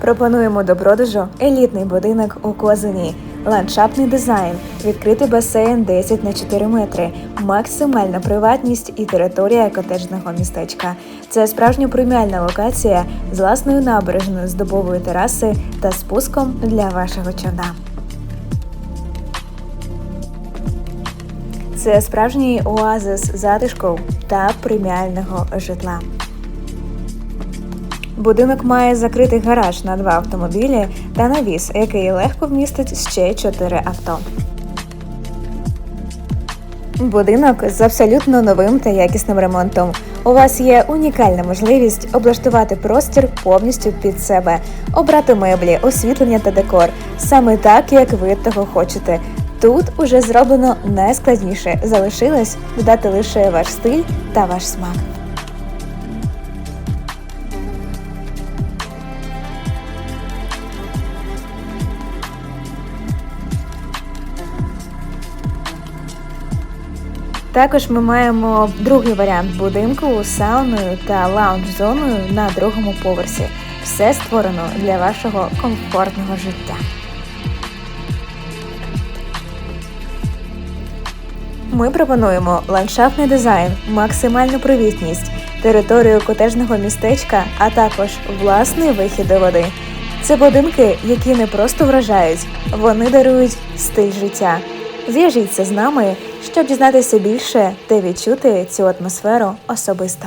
Пропонуємо до продажу елітний будинок у Козині, ландшафтний дизайн, відкритий басейн 10 на 4 метри, максимальна приватність і територія котеджного містечка. Це справжня преміальна локація з власною набережною з добової тераси та спуском для вашого човна. Це справжній оазис затишку та преміального житла. Будинок має закритий гараж на два автомобілі та навіс, який легко вмістить ще чотири авто. Будинок з абсолютно новим та якісним ремонтом. У вас є унікальна можливість облаштувати простір повністю під себе, обрати меблі, освітлення та декор саме так, як ви того хочете. Тут уже зроблено найскладніше. Залишилось додати лише ваш стиль та ваш смак. Також ми маємо другий варіант будинку з сауною та лаунж-зоною на другому поверсі. Все створено для вашого комфортного життя. Ми пропонуємо ландшафтний дизайн, максимальну привітність, територію котежного містечка, а також власний вихід до води. Це будинки, які не просто вражають, вони дарують стиль життя. Зв'яжіться з нами, щоб дізнатися більше та відчути цю атмосферу особисто.